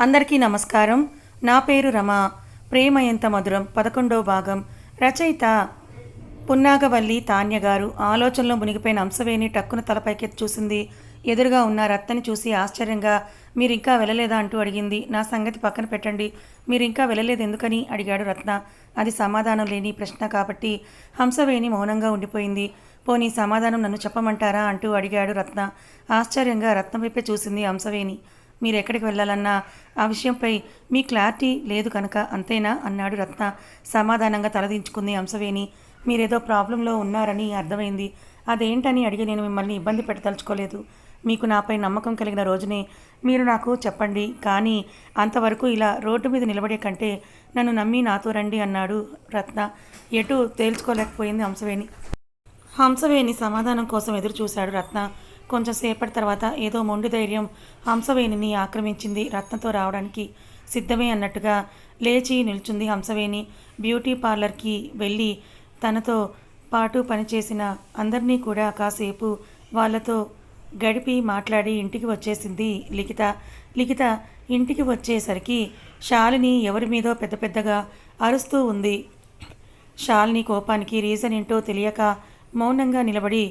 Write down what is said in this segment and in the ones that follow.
అందరికీ నమస్కారం. నా పేరు రమ. ప్రేమ ఎంత మధురం పదకొండో భాగం. రచయిత పున్నాగవల్లి తాన్య గారు ఆలోచనలో మునిగిపోయిన అంశవేణి టక్కున తలపైకెత్తి చూసింది. ఎదురుగా ఉన్న రత్తని చూసి ఆశ్చర్యంగా మీరు ఇంకా వెళ్ళలేదా? అంటూ అడిగింది. నా సంగతి పక్కన పెట్టండి. మీరు ఇంకా వెళ్ళలేదు ఎందుకని? అడిగాడు రత్న. అది సమాధానం లేని ప్రశ్న కాబట్టి హంసవేణి మౌనంగా ఉండిపోయింది. పోనీ సమాధానం నన్ను చెప్పమంటారా? అంటూ అడిగాడు రత్న. ఆశ్చర్యంగా రత్నం వైపే చూసింది హంసవేణి. మీరు ఎక్కడికి వెళ్ళాలన్నా ఆ విషయంపై మీ క్లారిటీ లేదు కనుక అంతేనా? అన్నాడు రత్న సమాధానంగా తలదించుకుంది హంసవేణి. మీరేదో ప్రాబ్లంలో ఉన్నారని అర్థమైంది. అదేంటని అడిగి నేను మిమ్మల్ని ఇబ్బంది పెట్టదలుచుకోలేదు. మీకు నాపై నమ్మకం కలిగిన రోజునే మీరు నాకు చెప్పండి. కానీ అంతవరకు ఇలా రోడ్డు మీద నిలబడే కంటే నన్ను నమ్మి నాతో రండి అన్నాడు రత్న. ఎటు తేల్చుకోలేకపోయింది హంసవేణి. హంసవేణి సమాధానం కోసం ఎదురు చూశాడు రత్న. కొంచెంసేపటి తర్వాత ఏదో మొండి ధైర్యం హంసవేణిని ఆక్రమించింది రత్నతో రావడానికి సిద్ధమే అన్నట్టుగా లేచి నిల్చుంది హంసవేణి. బ్యూటీ పార్లర్కి వెళ్ళి తనతో పాటు పనిచేసిన అందరినీ కూడా కాసేపు వాళ్ళతో గడిపి మాట్లాడి ఇంటికి వచ్చేసింది లిఖిత. లిఖిత ఇంటికి వచ్చేసరికి శాలిని ఎవరి మీదో పెద్ద పెద్దగా అరుస్తూ ఉంది. శాలిని కోపానికి రీజన్ ఏంటో తెలియక మౌనంగా నిలబడి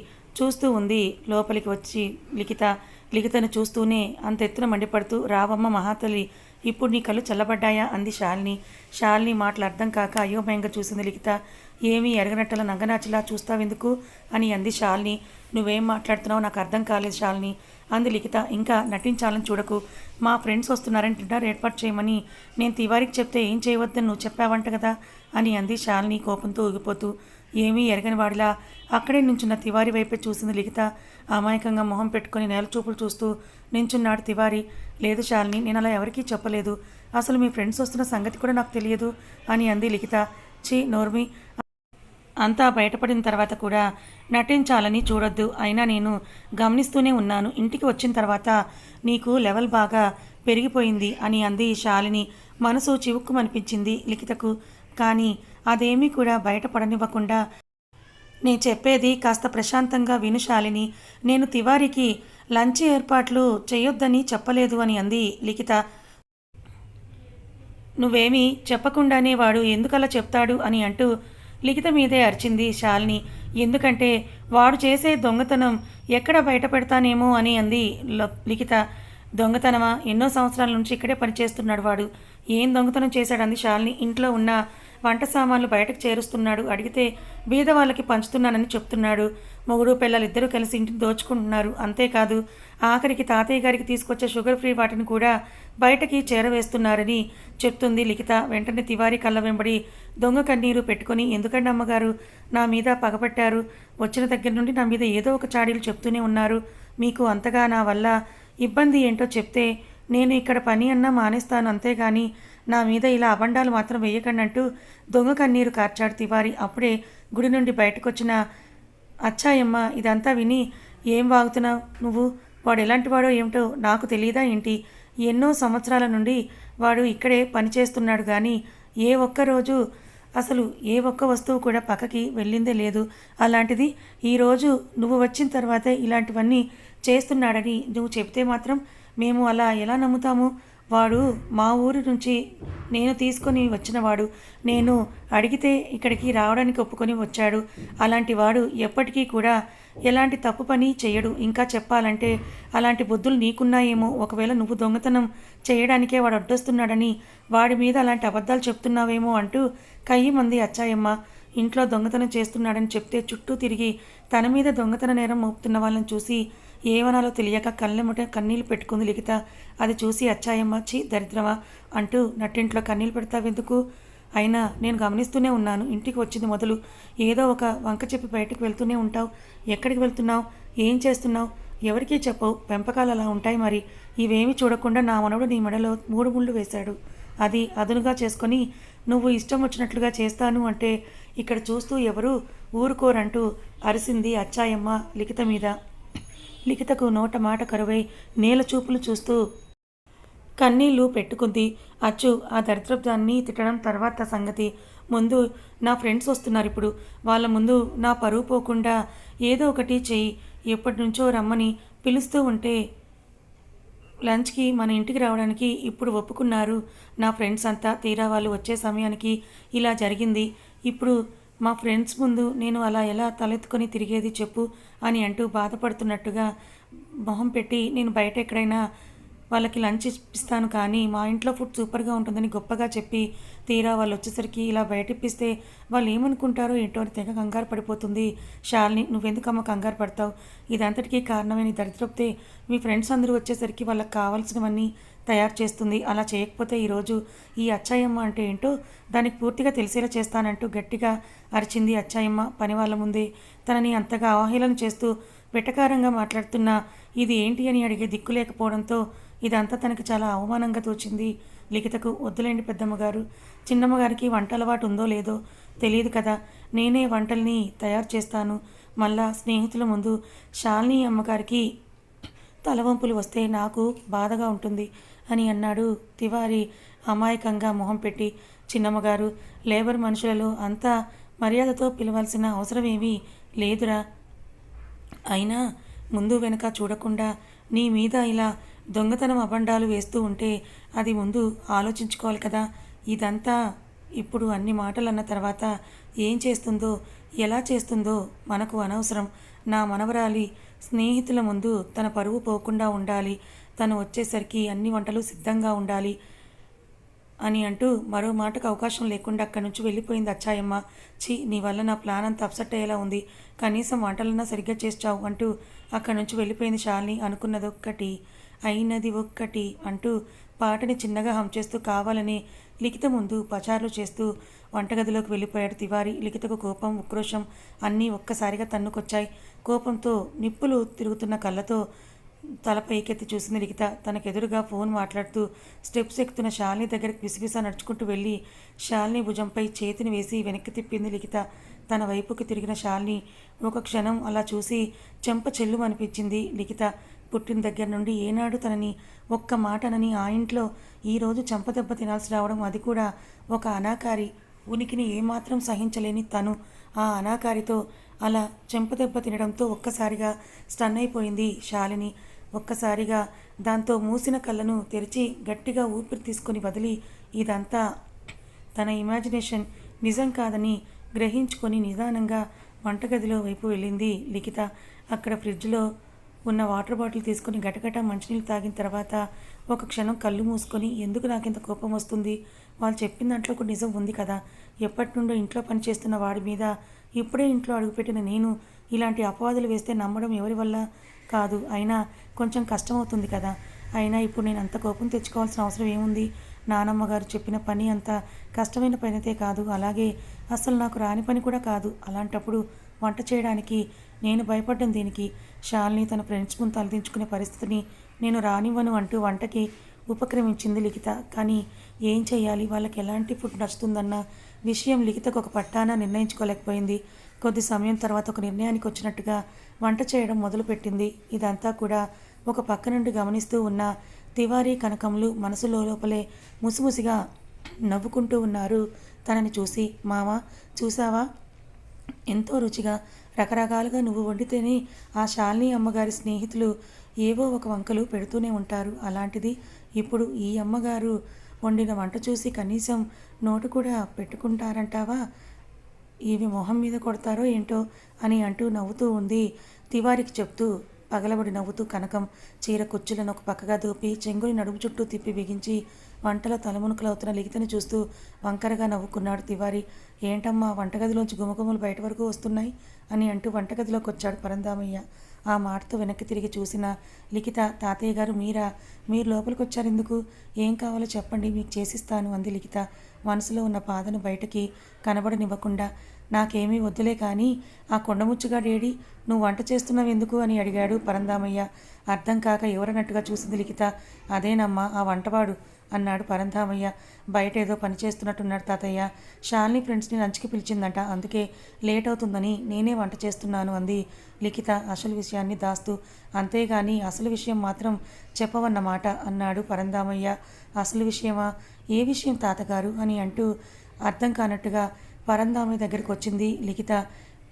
చూస్తూ ఉంది. లోపలికి వచ్చి లిఖిత లిఖితను చూస్తూనే అంత ఎత్తున మండిపడుతూ రావమ్మ మహాతల్లి ఇప్పుడు నీ కళ్ళు చల్లబడ్డాయా? అంది శాలిని. శాలిని మాటలు అర్థం కాక అయోమయంగా చూసింది లిఖిత. ఏమీ ఎరగనట్టల నంగనాచిలా చూస్తావెందుకు? అని అంది శాలిని. నువ్వేం మాట్లాడుతున్నావు నాకు అర్థం కాలేదు శాలిని. అంది లిఖిత. ఇంకా నటించాలని చూడకు. మా ఫ్రెండ్స్ వస్తున్నారని డిన్నర్ ఏర్పాటు చేయమని నేను తివారికి చెప్తే ఏం చేయవద్దని నువ్వు చెప్పావంట కదా? అని అంది శాలిని కోపంతో ఊగిపోతూ. ఏమీ ఎరగని వాడిలా అక్కడే నించున్న తివారి వైపే చూసింది లిఖిత. అమాయకంగా మొహం పెట్టుకుని నేల చూపులు చూస్తూ నించున్నాడు తివారి. లేదు శాలిని నేను అలా ఎవరికీ చెప్పలేదు. అసలు మీ ఫ్రెండ్స్ వస్తున్న సంగతి కూడా నాకు తెలియదు అని అంది లిఖిత. చీ నోర్మి. అంతా బయటపడిన తర్వాత కూడా నటించాలని చూడొద్దు. అయినా నేను గమనిస్తూనే ఉన్నాను. ఇంటికి వచ్చిన తర్వాత నీకు లెవెల్ బాగా పెరిగిపోయింది అని అంది శాలిని. మనసు చివుక్కుమనిపించింది లిఖితకు. కానీ అదేమీ కూడా బయటపడనివ్వకుండా. నేను చెప్పేది కాస్త ప్రశాంతంగా విను శాలిని. నేను తివారికి లంచ్ ఏర్పాట్లు చేయొద్దని చెప్పలేదు అని అంది లిఖిత. నువ్వేమీ చెప్పకుండానే వాడు ఎందుకలా చెప్తాడు అని అంటూ లిఖిత మీదే అరిచింది శాలిని. ఎందుకంటే వాడు చేసే దొంగతనం ఎక్కడ బయట పెడతానేమో అని అంది లిఖిత. దొంగతనమా? ఎన్నో సంవత్సరాల నుంచి ఇక్కడే పనిచేస్తున్నాడు వాడు. ఏం దొంగతనం చేశాడంది శాలిని. ఇంట్లో ఉన్న వంట సామాన్లు బయటకు చేరుస్తున్నాడు. అడిగితే బీద వాళ్ళకి పంచుతున్నానని చెప్తున్నాడు. మొగుడు పిల్లలిద్దరూ కలిసి ఇంటిని దోచుకుంటున్నారు. అంతేకాదు ఆఖరికి తాతయ్య గారికి తీసుకొచ్చే షుగర్ ఫ్రీ వాటిని కూడా బయటకి చేరవేస్తున్నారని చెప్తుంది లిఖిత. వెంటనే తివారి కళ్ళ వెంబడి దొంగ కన్నీరు పెట్టుకొని ఎందుకండి అమ్మగారు నా మీద పగపట్టారు? వచ్చిన దగ్గర నుండి నా మీద ఏదో ఒక చాడీలు చెప్తూనే ఉన్నారు. మీకు అంతగా నా వల్ల ఇబ్బంది ఏంటో చెప్తే నేను ఇక్కడ పని అన్నా మానేస్తాను అంతేగాని నా మీద ఇలా అబండాలు మాత్రం వేయకండంటూ దొంగ కన్నీరు కార్చాడు తివారి. అప్పుడే గుడి నుండి బయటకొచ్చిన అచ్చాయమ్మ ఇదంతా విని ఏం వాగుతున్నావు నువ్వు? వాడు ఎలాంటి వాడో ఏమిటో నాకు తెలియదా ఏంటి? ఎన్నో సంవత్సరాల నుండి వాడు ఇక్కడే పనిచేస్తున్నాడు కానీ ఏ ఒక్క రోజు అసలు ఏ ఒక్క వస్తువు కూడా పక్కకి వెళ్ళిందే లేదు. అలాంటిది ఈరోజు నువ్వు వచ్చిన తర్వాతే ఇలాంటివన్నీ చేస్తున్నాడని నువ్వు చెప్తే మాత్రం మేము అలా ఎలా నమ్ముతాము? వాడు మా ఊరి నుంచి నేను తీసుకొని వచ్చినవాడు. నేను అడిగితే ఇక్కడికి రావడానికి ఒప్పుకొని వచ్చాడు. అలాంటి వాడు ఎప్పటికీ కూడా ఎలాంటి తప్పు పని చేయడు. ఇంకా చెప్పాలంటే అలాంటి బుద్ధులు నీకున్నాయేమో. ఒకవేళ నువ్వు దొంగతనం చేయడానికే వాడు అడ్డొస్తున్నాడని వాడి మీద అలాంటి అబద్ధాలు చెప్తున్నావేమో అంటూ కయ్యి మంది అచ్చాయమ్మ ఇంట్లో దొంగతనం చేస్తున్నాడని చెప్తే చుట్టూ తిరిగి తన మీద దొంగతన నేరం మోపుతున్న వాళ్ళని చూసి ఏమనాలో తెలియక కళ్ళెముట కన్నీళ్ళు పెట్టుకుంది లిఖిత. అది చూసి అచ్చాయమ్మ చీ దరిద్రమా? అంటూ నట్టింట్లో కన్నీళ్ళు పెడతావెందుకు? అయినా నేను గమనిస్తూనే ఉన్నాను. ఇంటికి వచ్చింది మొదలు. ఏదో ఒక వంక చెప్పి బయటకు వెళ్తూనే ఉంటావు. ఎక్కడికి వెళ్తున్నావు? ఏం చేస్తున్నావు? ఎవరికీ చెప్పవు. పెంపకాలు అలా ఉంటాయి మరి. ఇవేమీ చూడకుండా నా మనవడు నీ మెడలో మూడు ముళ్ళు వేశాడు. అది అదునుగా చేసుకొని నువ్వు ఇష్టం వచ్చినట్లుగా చేస్తాను అంటే ఇక్కడ చూస్తూ ఎవరు ఊరుకోరంటూ అరిసింది అచ్చాయమ్మ లిఖిత మీద. లిఖితకు నోట మాట కరువై నేల చూపులు చూస్తూ కన్నీళ్ళు పెట్టుకుంది. అచ్చు ఆ దరిద్రబ్దాన్ని తిట్టడం తర్వాత సంగతి. ముందు నా ఫ్రెండ్స్ వస్తున్నారు ఇప్పుడు. వాళ్ళ ముందు నా పరువు పోకుండా ఏదో ఒకటి చెయ్యి. ఎప్పటి నుంచో రమ్మని పిలుస్తూ ఉంటే లంచ్కి మన ఇంటికి రావడానికి ఇప్పుడు ఒప్పుకున్నారు. నా ఫ్రెండ్స్ అంతా తీరా వాళ్ళు వచ్చే సమయానికి ఇలా జరిగింది. ఇప్పుడు మా ఫ్రెండ్స్ ముందు నేను అలా ఎలా తలెత్తుకొని తిరిగేది చెప్పు అని అంటూ బాధపడుతున్నట్టుగా మొహం పెట్టి నేను బయట ఎక్కడైనా వాళ్ళకి లంచ్ ఇప్పిస్తాను కానీ మా ఇంట్లో ఫుడ్ సూపర్గా ఉంటుందని గొప్పగా చెప్పి తీరా వాళ్ళు వచ్చేసరికి ఇలా బయట ఇప్పిస్తే వాళ్ళు ఏమనుకుంటారో ఏంటో అని తెగ కంగారు పడిపోతుంది. షాల్ని నువ్వెందుకమ్మ కంగారు పడతావు? ఇదంతటికీ కారణమైన ఈ దరిద్రప్తే. మీ ఫ్రెండ్స్ అందరూ వచ్చేసరికి వాళ్ళకి కావాల్సినవన్నీ తయారు చేస్తుంది. అలా చేయకపోతే ఈరోజు ఈ అచ్చాయమ్మ అంటే ఏంటో దానికి పూర్తిగా తెలిసేలా చేస్తానంటూ గట్టిగా అరిచింది అచ్చాయమ్మ పని వాళ్ళ ముందే. తనని అంతగా అవహేళన చేస్తూ వెటకారంగా మాట్లాడుతున్న ఇది ఏంటి? అని అడిగే దిక్కు లేకపోవడంతో ఇదంతా తనకి చాలా అవమానంగా తోచింది. లిఖితకు వద్దులేండి పెద్దమ్మగారు. చిన్నమ్మగారికి వంట అలవాటు ఉందో లేదో తెలియదు కదా. నేనే వంటల్ని తయారు చేస్తాను. మళ్ళా స్నేహితుల ముందు శాలిని అమ్మగారికి తలవంపులు వస్తే నాకు బాధగా ఉంటుంది అని అన్నాడు తివారి అమాయకంగా మొహం పెట్టి. చిన్నమ్మగారు లేబర్ మనుషులలో అంతా మర్యాదతో పిలవాల్సిన అవసరమేమీ లేదురా. అయినా ముందు వెనక చూడకుండా నీ మీద ఇలా దొంగతనం అబండాలు వేస్తూ ఉంటే అది ముందు ఆలోచించుకోవాలి కదా. ఇదంతా ఇప్పుడు అన్ని మాటలు అన్న తర్వాత ఏం చేస్తుందో ఎలా చేస్తుందో మనకు అనవసరం. నా మనవరాలి స్నేహితుల ముందు తన పరువు పోకుండా ఉండాలి. తను వచ్చేసరికి అన్ని వంటలు సిద్ధంగా ఉండాలి అని అంటూ మరో మాటకు అవకాశం లేకుండా అక్కడి నుంచి వెళ్ళిపోయింది అచ్చాయమ్మ. చీ నీ వల్ల నా ప్లాన్ అంతా అప్సెట్ అయ్యేలా ఉంది. కనీసం వంటలన్నా సరిగ్గా చేస్తావు అంటూ అక్కడి నుంచి వెళ్ళిపోయింది శాలిని అనుకున్నది ఒక్కటి అయినది ఒక్కటి అంటూ పాటని చిన్నగా హం చేస్తూ కావాలని లిఖిత ముందు పచారులు చేస్తూ వంటగదిలోకి వెళ్ళిపోయాడు తివారి. లిఖితకు కోపం ఉక్రోషం అన్నీ ఒక్కసారిగా తన్నుకొచ్చాయి. కోపంతో నిప్పులు తిరుగుతున్న కళ్ళతో తల పైకెత్తి చూసింది లిఖిత. తనకెదురుగా ఫోన్ మాట్లాడుతూ స్టెప్స్ ఎక్కుతున్న శాలిని దగ్గరికి విసిగిసా నడుచుకుంటూ వెళ్ళి శాలిని భుజంపై చేతిని వేసి వెనక్కి తిప్పింది లిఖిత. తన వైపుకి తిరిగిన శాలిని ఒక క్షణం అలా చూసి చెంప చెల్లుమనిపించింది లిఖిత. పుట్టిన దగ్గర నుండి ఏనాడు తనని ఒక్క మాటనని ఆ ఇంట్లో ఈరోజు చెంపదెబ్బ తినాల్సి రావడం అది కూడా ఒక అనాకారి ఉనికిని ఏమాత్రం సహించలేని తను. ఆ అనాకారితో అలా చెంపదెబ్బ తినడంతో ఒక్కసారిగా స్టన్ అయిపోయింది శాలిని. ఒక్కసారిగా దాంతో మూసిన కళ్ళను తెరిచి గట్టిగా ఊపిరి తీసుకొని వదిలి ఇదంతా తన ఇమాజినేషన్ నిజం కాదని గ్రహించుకొని నిదానంగా వంటగదిలో వైపు వెళ్ళింది లిఖిత. అక్కడ ఫ్రిడ్జ్లో ఉన్న వాటర్ బాటిల్ తీసుకుని గటగట మంచినీళ్ళు తాగిన తర్వాత ఒక క్షణం కళ్ళు మూసుకొని ఎందుకు నాకింత కోపం వస్తుంది? వాళ్ళు చెప్పిన దాంట్లో ఒక నిజం ఉంది కదా. ఎప్పటి నుండో ఇంట్లో పనిచేస్తున్న వాడి మీద ఇప్పుడే ఇంట్లో అడుగుపెట్టిన నేను ఇలాంటి అపవాదులు వేస్తే నమ్మడం ఎవరి వల్ల కాదు. అయినా కొంచెం కష్టమవుతుంది కదా. అయినా ఇప్పుడు నేను అంత కోపం తెచ్చుకోవాల్సిన అవసరం ఏముంది? నానమ్మ గారు చెప్పిన పని అంత కష్టమైన పని అయితే కాదు. అలాగే అసలు నాకు రాని పని కూడా కాదు. అలాంటప్పుడు వంట చేయడానికి నేను భయపడ్డం దీనికి. శాలిని తన ఫ్రెండ్స్ ముందు తలదించుకునే పరిస్థితిని నేను రానివ్వను అంటూ వంటకి ఉపక్రమించింది లిఖిత. కానీ ఏం చేయాలి వాళ్ళకి ఎలాంటి ఫుడ్ నచ్చుతుందన్న విషయం లిఖితకు ఒక పట్టాన నిర్ణయించుకోలేకపోయింది. కొద్ది సమయం తర్వాత ఒక నిర్ణయానికి వచ్చినట్టుగా వంట చేయడం మొదలుపెట్టింది. ఇదంతా కూడా ఒక పక్క నుండి గమనిస్తూ ఉన్న తివారీ కనకములు మనసులో లోపలే ముసిముసిగా నవ్వుకుంటూ ఉన్నారు. తనని చూసి మామ చూసావా? ఎంతో రుచిగా రకరకాలుగా నువ్వు వండితేనే ఆ శాలిని అమ్మగారి స్నేహితులు ఏవో ఒక వంకలు పెడుతూనే ఉంటారు. అలాంటిది ఇప్పుడు ఈ అమ్మగారు వండిన వంట చూసి కనీసం నోటు కూడా పెట్టుకుంటారంటావా? ఇవి మొహం మీద కొడతారో ఏంటో అని అంటూ నవ్వుతూ ఉంది. తివారికి చెప్తూ పగలబడి నవ్వుతూ కనకం చీర కుచ్చులను ఒక పక్కగా దూపి చెంగుని నడుము చుట్టూ తిప్పి బిగించి వంటలో తలమునుకలవుతున్న లిఖితని చూస్తూ వంకరగా నవ్వుకున్నాడు తివారి. ఏంటమ్మా వంటగదిలోంచి గుమగుమలు బయట వరకు వస్తున్నాయి? అని అంటూ వంటగదిలోకి వచ్చాడు పరందామయ్య. ఆ మాటతో వెనక్కి తిరిగి చూసిన లిఖిత తాతయ్య గారు మీరా? మీరు లోపలికి వచ్చారు ఎందుకు? ఏం కావాలో చెప్పండి మీకు చేసిస్తాను అంది లిఖిత. మనసులో ఉన్న బాధను బయటకి కనబడనివ్వకుండా నాకేమీ వద్దులే కానీ ఆ కొండముచ్చుగాడేడి నువ్వు వంట చేస్తున్నావు ఎందుకు? అని అడిగాడు పరంధామయ్య. అర్థం కాక ఎవరన్నట్టుగా చూసింది లిఖిత. అదేనమ్మా ఆ వంటవాడు అన్నాడు పరంధామయ్య. బయట ఏదో పని చేస్తున్నట్టున్నాడు తాతయ్య. షాల్ని ఫ్రెండ్స్ని లంచ్కి పిలిచిందంట. అందుకే లేట్ అవుతుందని నేనే వంట చేస్తున్నాను అంది లిఖిత అసలు విషయాన్ని దాస్తూ. అంతేగాని అసలు విషయం మాత్రం చెప్పవన్నమాట అన్నాడు పరంధామయ్య. అసలు విషయమా? ఏ విషయం తాతగారు? అని అంటూ అర్థం కానట్టుగా పరంధామయ్య దగ్గరికి వచ్చింది. లిఖిత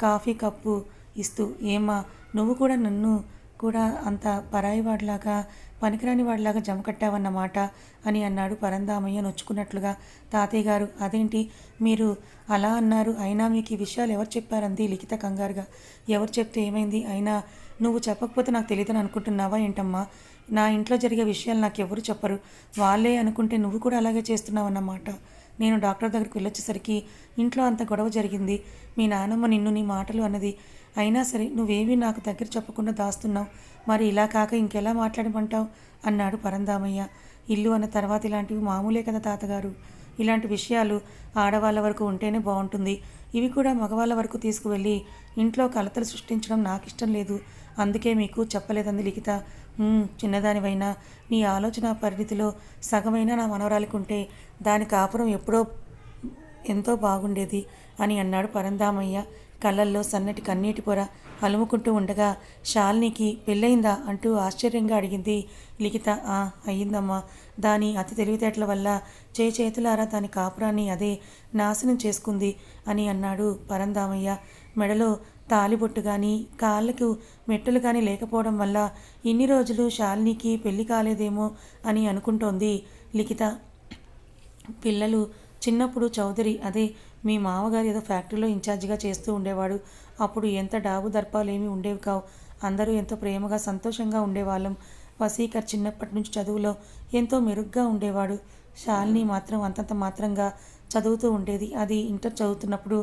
కాఫీ కప్పు ఇస్తూ ఏమా నువ్వు కూడా నన్ను కూడా అంత పరాయి వాడిలాగా పనికిరాని వాడిలాగా జమ కట్టావన్నమాట అని అన్నాడు పరందామయ్య నొచ్చుకున్నట్లుగా. తాతయ్య గారు అదేంటి? మీరు అలా అన్నారు అయినా మీకు ఈ విషయాలు ఎవరు చెప్పారంది? లిఖిత కంగారుగా. ఎవరు చెప్తే ఏమైంది? అయినా నువ్వు చెప్పకపోతే నాకు తెలియదని అనుకుంటున్నావా ఏంటమ్మా? నా ఇంట్లో జరిగే విషయాలు నాకు ఎవరు చెప్పరు. వాళ్ళే అనుకుంటే నువ్వు కూడా అలాగే చేస్తున్నావన్నమాట. నేను డాక్టర్ దగ్గరికి వెళ్ళొచ్చేసరికి ఇంట్లో అంత గొడవ జరిగింది. మీ నాన్నమ్మ నిన్ను నీ మాటలు అన్నది. అయినా సరే నువ్వేమీ నాకు దగ్గర చెప్పకుండా దాస్తున్నావు. మరి ఇలా కాక ఇంకెలా మాట్లాడమంటావు? అన్నాడు పరందామయ్య ఇల్లు అన్న తర్వాత ఇలాంటివి మామూలే కదా తాతగారు. ఇలాంటి విషయాలు ఆడవాళ్ళ వరకు ఉంటేనే బాగుంటుంది. ఇవి కూడా మగవాళ్ళ వరకు తీసుకువెళ్ళి ఇంట్లో కలతలు సృష్టించడం నాకు ఇష్టం లేదు. అందుకే మీకు చెప్పలేదంది లిఖిత. చిన్నదానివైనా. నీ ఆలోచన పరిణితిలో సగమైన నా మనవరాలికి ఉంటే దాని కాపురం ఎప్పుడో ఎంతో బాగుండేది అని అన్నాడు పరందామయ్య కళ్ళల్లో సన్నటి కన్నీటి పొర అలుముకుంటూ ఉండగా శాలినికి పెళ్ళయిందా? అంటూ ఆశ్చర్యంగా అడిగింది లిఖిత. ఆ అయ్యిందమ్మా. దాని అతి తెలివితేటల వల్ల చే చేతులారా దాని కాపురాన్ని అదే నాశనం చేసుకుంది అని అన్నాడు పరందామయ్య. మెడలో తాలిబొట్టు కానీ కాళ్ళకు మెట్టులు కానీ లేకపోవడం వల్ల ఇన్ని రోజులు శాలినికి పెళ్ళి కాలేదేమో అని అనుకుంటోంది లిఖిత. పిల్లలు చిన్నప్పుడు చౌదరి అదే మీ మామగారు ఏదో ఫ్యాక్టరీలో ఇన్ఛార్జిగా చేస్తూ ఉండేవాడు. అప్పుడు ఎంత డాబు దర్పాలు ఏమి ఉండేవి కావు. అందరూ ఎంతో ప్రేమగా సంతోషంగా ఉండేవాళ్ళం. వసీకర్ చిన్నప్పటి నుంచి చదువులో ఎంతో మెరుగ్గా ఉండేవాడు. శాలిని మాత్రం అంతంత మాత్రంగా చదువుతూ ఉండేది. అది ఇంటర్ చదువుతున్నప్పుడు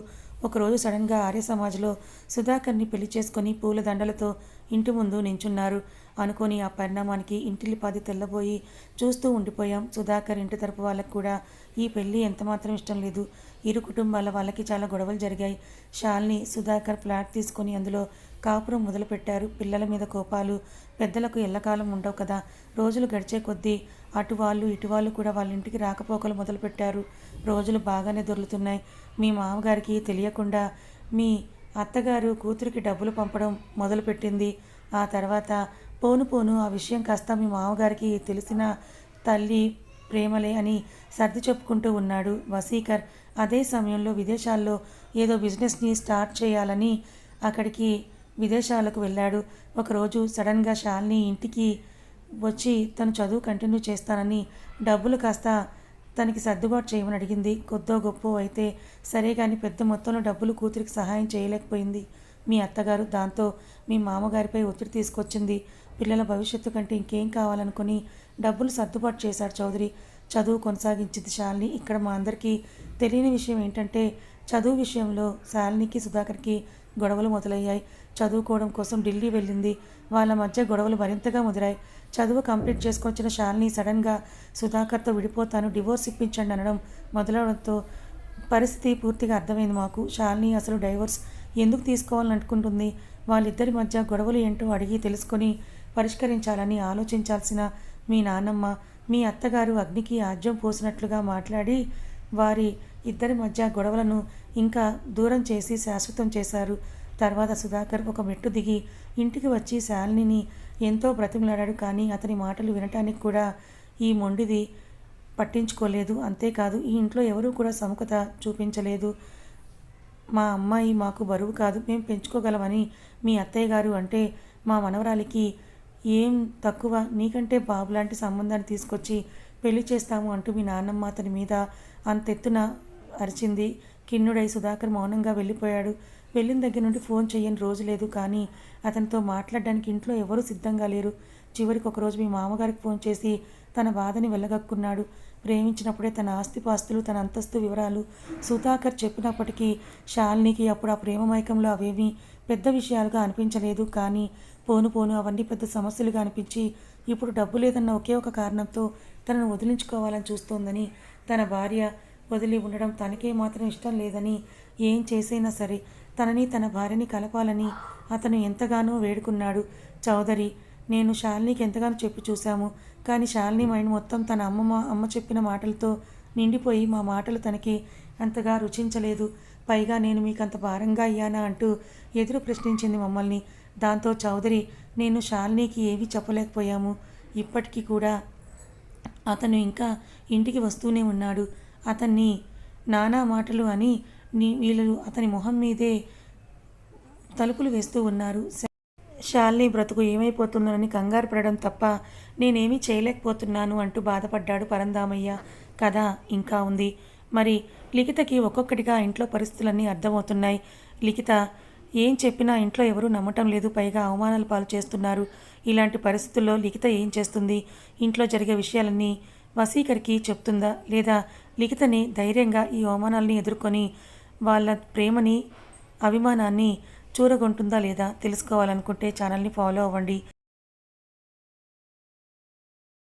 ఒకరోజు సడన్గా ఆర్య సమాజ్లో సుధాకర్ని పెళ్ళి చేసుకొని పూల దండలతో ఇంటి ముందు నించున్నారు. అనుకొని ఆ పరిణామానికి ఇంటిల్లిపాది తెల్లబోయి చూస్తూ ఉండిపోయాం. సుధాకర్ ఇంటి తరపు వాళ్ళకు కూడా ఈ పెళ్ళి ఎంతమాత్రం ఇష్టం లేదు. ఇరు కుటుంబాల వాళ్ళకి చాలా గొడవలు జరిగాయి. షాల్ని సుధాకర్ ఫ్లాట్ తీసుకొని అందులో కాపురం మొదలుపెట్టారు. పిల్లల మీద కోపాలు పెద్దలకు ఎల్లకాలం ఉండవు కదా. రోజులు గడిచే కొద్దీ అటు వాళ్ళు ఇటు వాళ్ళు కూడా వాళ్ళ ఇంటికి రాకపోకలు మొదలుపెట్టారు. రోజులు బాగానే దొరుకుతున్నాయి మీ మామగారికి తెలియకుండా మీ అత్తగారు కూతురికి డబ్బులు పంపడం మొదలుపెట్టింది. ఆ తర్వాత పోను పోను ఆ విషయం కాస్త మీ మామగారికి తెలిసిన తల్లి ప్రేమలే అని సర్ది చెప్పుకుంటూ ఉన్నాడు వసీకర్. అదే సమయంలో విదేశాల్లో ఏదో బిజినెస్ని స్టార్ట్ చేయాలని అక్కడికి విదేశాలకు వెళ్ళాడు. ఒకరోజు సడన్గా షాల్ని ఇంటికి వచ్చి తను చదువు కంటిన్యూ చేస్తానని డబ్బులు కాస్త తనకి సర్దుబాటు చేయమని అడిగింది. కొద్దో గొప్ప అయితే సరే కానీ పెద్ద మొత్తంలో డబ్బులు కూతురికి సహాయం చేయలేకపోయింది. మీ అత్తగారు దాంతో మీ మామగారిపై ఒత్తిడి తీసుకొచ్చింది. పిల్లల భవిష్యత్తు కంటే ఇంకేం కావాలనుకుని డబ్బులు సర్దుబాటు చేశాడు చౌదరి. చదువు కొనసాగించింది శాలిని. ఇక్కడ మా అందరికీ తెలియని విషయం ఏంటంటే చదువు విషయంలో శాలినికి సుధాకర్కి గొడవలు మొదలయ్యాయి. చదువుకోవడం కోసం ఢిల్లీ వెళ్ళింది. వాళ్ళ మధ్య గొడవలు మరింతగా ముదిరాయి. చదువు కంప్లీట్ చేసుకొచ్చిన శాలిని సడన్గా సుధాకర్తో విడిపోతాను డివోర్స్ ఇప్పించండి అనడం మొదలవడంతో పరిస్థితి పూర్తిగా అర్థమైంది మాకు. శాలిని అసలు డైవోర్స్ ఎందుకు తీసుకోవాలని అనుకుంటుంది వాళ్ళిద్దరి మధ్య గొడవలు ఏంటో అడిగి తెలుసుకొని పరిష్కరించాలని ఆలోచించాల్సిన మీ నాన్నమ్మ మీ అత్తగారు అగ్నికి ఆజ్యం పోసినట్లుగా మాట్లాడి వారి ఇద్దరి మధ్య గొడవలను ఇంకా దూరం చేసి శాశ్వతం చేశారు. తర్వాత సుధాకర్ ఒక మెట్టు దిగి ఇంటికి వచ్చి శాలినిని ఎంతో బ్రతిమలాడాడు కానీ అతని మాటలు వినటానికి కూడా ఈ మొండిది పట్టించుకోలేదు. అంతేకాదు ఈ ఇంట్లో ఎవరూ కూడా సముఖత చూపించలేదు. మా అమ్మాయి మాకు బరువు కాదు మేము పెంచుకోగలమని మీ అత్తయ్య గారు అంటే మా మనవరాలికి ఏం తక్కువ? నీకంటే బాబు లాంటి సంబంధాన్ని తీసుకొచ్చి పెళ్ళి చేస్తాము అంటూ మీ నాన్నమ్మ అతని మీద అంతెత్తున అరిచింది. కిన్నుడై సుధాకర్ మౌనంగా వెళ్ళిపోయాడు. వెళ్ళిన దగ్గర నుండి ఫోన్ చేయని రోజు లేదు కానీ అతనితో మాట్లాడడానికి ఇంట్లో ఎవరూ సిద్ధంగా లేరు. చివరికి ఒకరోజు మీ మామగారికి ఫోన్ చేసి తన బాధని వెళ్ళగక్కున్నాడు ప్రేమించినప్పుడే తన ఆస్తిపాస్తులు తన అంతస్తు వివరాలు సుధాకర్ చెప్పినప్పటికీ శాలినికి అప్పుడు ఆ ప్రేమ మైకంలో అవేమీ పెద్ద విషయాలుగా అనిపించలేదు. కానీ పోను పోను అవన్నీ పెద్ద సమస్యలుగా అనిపించి ఇప్పుడు డబ్బు లేదన్న ఒకే ఒక కారణంతో తనను వదిలించుకోవాలని చూస్తోందని తన భార్య వదిలి ఉండడం తనకే మాత్రం ఇష్టం లేదని ఏం చేసైనా సరే తనని తన భార్యని కలపాలని అతను ఎంతగానో వేడుకున్నాడు. చౌదరి నేను శాలినికి ఎంతగానో చెప్పి చూశాము కానీ శాలిని మైండ్ మొత్తం తన అమ్మమ్మ అమ్మ చెప్పిన మాటలతో నిండిపోయి మా మాటలు తనకి అంతగా రుచించలేదు. పైగా నేను మీకు అంత భారంగా అయ్యానా అంటూ ఎదురు ప్రశ్నించింది మమ్మల్ని. దాంతో చౌదరి నేను శాలినికి ఏమీ చెప్పలేకపోయాము. ఇప్పటికీ కూడా అతను ఇంకా ఇంటికి వస్తూనే ఉన్నాడు. అతన్ని నానా మాటలు అని నీ వీళ్ళు అతని మొహం మీదే తలుపులు వేస్తూ ఉన్నారు. శాలిని బ్రతుకు ఏమైపోతుందోనని కంగారు పడడం తప్ప నేనేమీ చేయలేకపోతున్నాను అంటూ బాధపడ్డాడు పరందామయ్య కథ ఇంకా ఉంది. మరి లిఖితకి ఒక్కొక్కటిగా ఇంట్లో పరిస్థితులన్నీ అర్థమవుతున్నాయి. లిఖిత ఏం చెప్పినా ఇంట్లో ఎవరూ నమ్మటం లేదు. పైగా అవమానాలు పాలు చేస్తున్నారు. ఇలాంటి పరిస్థితుల్లో లిఖిత ఏం చేస్తుంది? ఇంట్లో జరిగే విషయాలన్నీ వసీకరికి చెప్తుందా? లేదా లిఖితని ధైర్యంగా ఈ అవమానాల్ని ఎదుర్కొని వాళ్ళ ప్రేమని అభిమానాన్ని చూరగొంటుందా లేదా తెలుసుకోవాలనుకుంటే ఛానల్ని ఫాలో అవ్వండి.